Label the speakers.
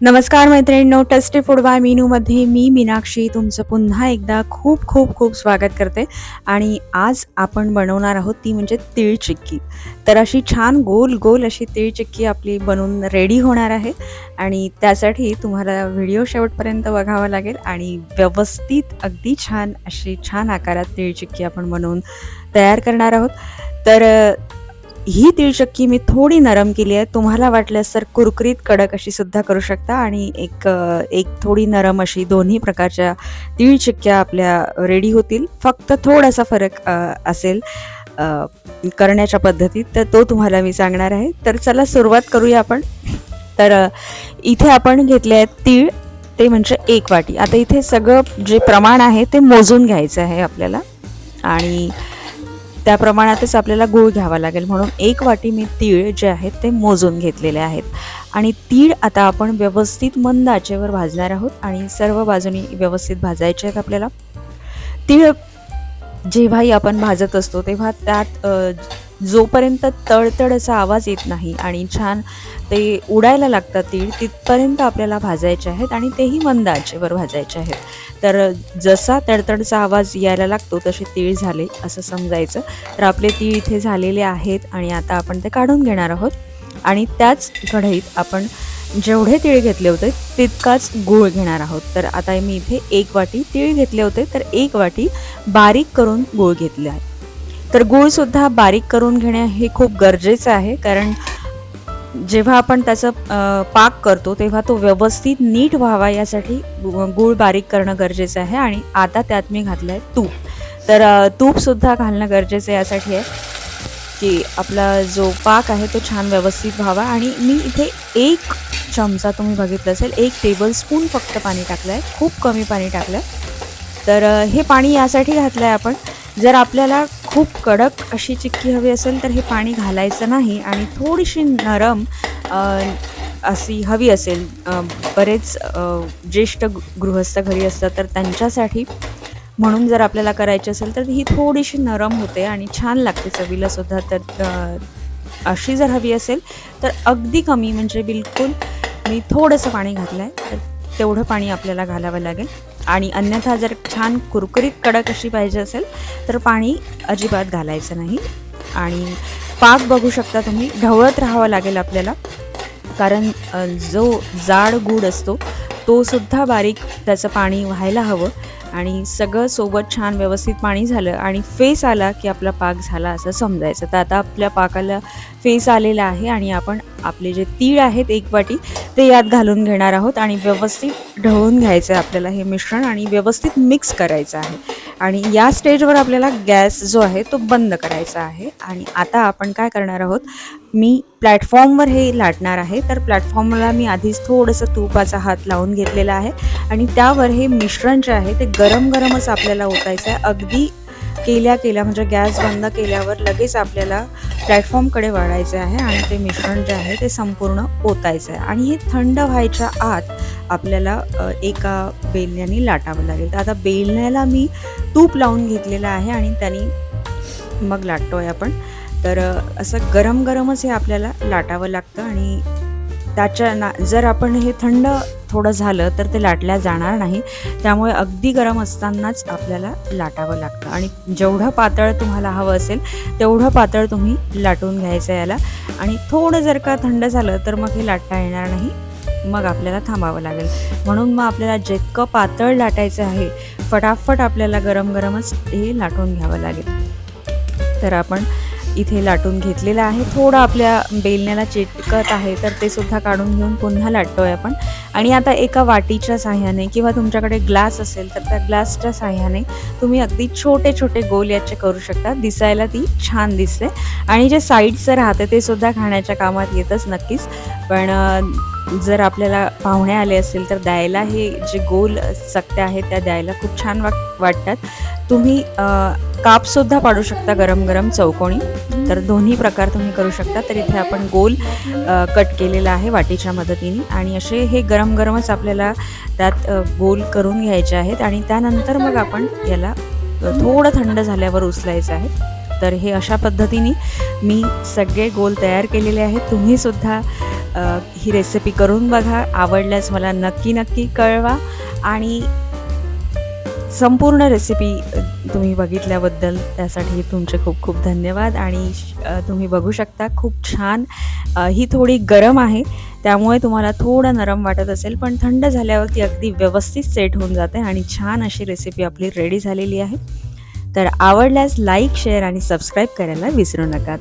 Speaker 1: नमस्कार मैत्रिणींनो tasty food by मीनूमध्ये मी मीनाक्षी तुमचं पुन्हा एकदा खूप खूप खूप स्वागत करते. आणि आज आपण बनवणार आहोत ती म्हणजे तीळ चिक्की. तर अशी छान गोल गोल अशी तीळ चिक्की आपली बनवून रेडी होणार आहे. आणि त्यासाठी तुम्हाला व्हिडिओ शेवटपर्यंत बघावा लागेल. आणि व्यवस्थित अगदी छान अशी छान आकारात तीळ चिक्की आपण बनवून तयार करणार आहोत. तर ही तिळचक्की मी थोडी नरम केली आहे. तुम्हाला वाटल्यास तर कुरकुरीत कडक अशी सुद्धा करू शकता आणि एक एक थोडी नरम अशी दोन्ही प्रकारच्या तिळचक्क्या आपल्या रेडी होतील. फक्त थोडासा फरक असेल करण्याच्या पद्धतीत तर तो तुम्हाला मी सांगणार आहे. तर चला सुरुवात करूया आपण. तर इथे आपण घेतले आहेत तीळ ते म्हणजे एक वाटी. आता इथे सगळं जे प्रमाण आहे ते मोजून घ्यायचं आहे आपल्याला. आणि त्या प्रमाणातच आपल्याला गूळ घ्यावा लागेल. म्हणून एक वाटी मी तीळ जे आहेत ते मोजून घेतलेले आहेत. आणि तीळ आता आपण व्यवस्थित मंद आचेवर भाजणार आहोत आणि सर्व बाजूनी व्यवस्थित भाजायचे आहेत आपल्याला. तीळ जेव्हाही आपण भाजत असतो तेव्हा त्यात जोपर्यंत तळतळ असा आवाज येत नाही आणि छान ते उडायला लागतात तीळ तिथपर्यंत आपल्याला भाजायचे आहेत आणि तेही मंद आचेवर भाजायचे आहेत. तर जसा तडतडचा आवाज यायला लागतो तसे तीळ झाले असं समजायचं. तर आपले तीळ इथे झालेले आहेत आणि आता आपण ते काढून घेणार आहोत. आणि त्याच कढईत आपण जेवढे तीळ घेतले होते तितकाच गूळ घेणार आहोत. तर आता मी इथे एक वाटी तीळ घेतले होते तर एक वाटी बारीक करून गूळ घेतले आहे. तर गूळसुद्धा बारीक करून घेणे हे खूप गरजेचं आहे कारण जेव्हा आपण त्याचं पाक करतो तेव्हा तो व्यवस्थित नीट व्हावा यासाठी गूळ बारीक करणं गरजेचं आहे. आणि आता त्यात मी घातलं आहे तूप. तर तूपसुद्धा घालणं गरजेचं यासाठी आहे की आपला जो पाक आहे तो छान व्यवस्थित व्हावा. आणि मी इथे एक चमचा तुम्ही बघितलं असेल एक टेबलस्पून फक्त पाणी टाकलं आहे खूप कमी पाणी टाकलं. आहे तर हे पाणी यासाठी घातलं आहे आपण. जर आपल्याला खूप कडक अशी चिक्की हवी असेल तर हे पाणी घालायचं नाही आणि थोडीशी नरम अशी हवी असेल बरेच ज्येष्ठ गृहस्थ घरी असतात तर त्यांच्यासाठी. म्हणून जर आपल्याला करायची असेल तर ही थोडीशी नरम होते आणि छान लागते चवीला सुद्धा तर अशी जर हवी असेल तर अगदी कमी म्हणजे बिलकुल मी थोडंसं पाणी घातलं आहे तर तेवढं पाणी आपल्याला घालावं लागेल. आणि अन्यथा जर छान कुरकुरीत कडक अशी पाहिजे असेल तर पाणी अजिबात घालायचं नाही. आणि पाक बघू शकता तुम्ही ढवळत राहावं लागेल आपल्याला. कारण जो जाड गूड असतो तो सुद्धा बारीक त्याचं पाणी व्हायला हवं. आणि सगळं सोबत छान व्यवस्थित पाणी झालं आणि फेस आला की आपला पाक झाला असं समजायचं. तर आता आपल्या पाकाला फेस आलेला आहे आणि आपण आपले जे तीळ आहेत एक वाटी ते यात घालून घेणार आहोत आणि व्यवस्थित ढवळून घ्यायचं आहे आपल्याला हे मिश्रण आणि व्यवस्थित मिक्स करायचं आहे. आणि या स्टेजवर आपल्याला गॅस जो आहे तो बंद करायचा आहे. आणि आता आपण काय करणार आहोत? मी प्लॅटफॉर्मवर हे लाटणार आहे. तर प्लॅटफॉर्मला मी आधीच थोडंसं तुपाचा हात लावून घेतलेला आहे. आणि त्यावर हे मिश्रण जे आहे ते गरम गरमच आपल्याला ओतायचं आहे. अगदी केल्या केल्या म्हणजे गॅस बंद केल्यावर लगेच आपल्याला प्लॅटफॉर्मकडे वाढायचं आहे आणि ते मिश्रण जे आहे ते संपूर्ण ओतायचं आहे. आणि हे थंड व्हायच्या आत आपल्याला एका बेलण्याने लाटावं लागेल. तर आता बेलण्याला मी तूप लावून घेतलेलं आहे आणि त्यांनी मग लाटतोय आपण. तर असं गरम गरमच हे आपल्याला लाटावं लागतं आणि त्याच्या ना जर आपण हे थंड थोडं झालं तर ते लाटल्या जाणार नाही. त्यामुळे अगदी गरम असतानाच आपल्याला लाटावं लागतं. आणि जेवढं पातळ तुम्हाला हवं असेल तेवढं पातळ तुम्ही लाटून घ्यायचं याला. आणि थोडं जर का थंड झालं तर मग हे लाटता येणार नाही. मग आपल्याला थांबावं लागेल. म्हणून मग आपल्याला जितकं पातळ लाटायचं आहे फटाफट आपल्याला गरम गरमच हे लाटून घ्यावं लागेल. तर आपण इथे लाटून घेतलेलं आहे. थोडं आपल्या बेलण्याला चिटकत आहे तर ते सुद्धा काढून घेऊन पुन्हा लाटतो आहे आपण. आणि आता एका वाटीच्या साह्याने किंवा तुमच्याकडे ग्लास असेल तर त्या ग्लासच्या साह्याने तुम्ही अगदी छोटे छोटे गोल याचे करू शकता. दिसायला ती छान दिसते. आणि जे साईडचं राहते ते सुद्धा खाण्याच्या कामात येतच नक्कीच. पण जर आपल्याला पाहुणे आले असेल तर द्यायला हे जे गोल चकत्या आहेत त्या द्यायला खूप छान वाट वाटतात. तुम्ही कापसुद्धा पाडू शकता गरम गरम चौकोनी तर दोन्ही प्रकार तुम्ही करू शकता. तर इथे आपण गोल कट केलेला आहे वाटीच्या मदतीने. आणि असे हे गरम गरमच आपल्याला त्यात गोल करून घ्यायचे आहेत. आणि त्यानंतर मग आपण याला थोडं थंड झाल्यावर उचलायचं आहे. तर हे अशा पद्धतीने मी सगळे गोल तयार केलेले आहेत. तुम्हीसुद्धा ही रेसिपी करून बघा. आवडल्यास मला नक्की नक्की कळवा. आणि संपूर्ण रेसिपी तुम्ही बघितल्याबद्दल त्यासाठी तुमचे खूप खूप धन्यवाद. आणि श- तुम्ही बघू शकता खूप छान ही थोडी गरम आहे. त्यामुळे तुम्हाला थोडं नरम वाटत असेल पण थंड झाल्यावरती अगदी व्यवस्थित सेट होऊन जाते आणि छान अशी रेसिपी आपली रेडी झालेली आहे. तर आवडल्यास लाईक शेअर आणि सबस्क्राईब करायला विसरू नका.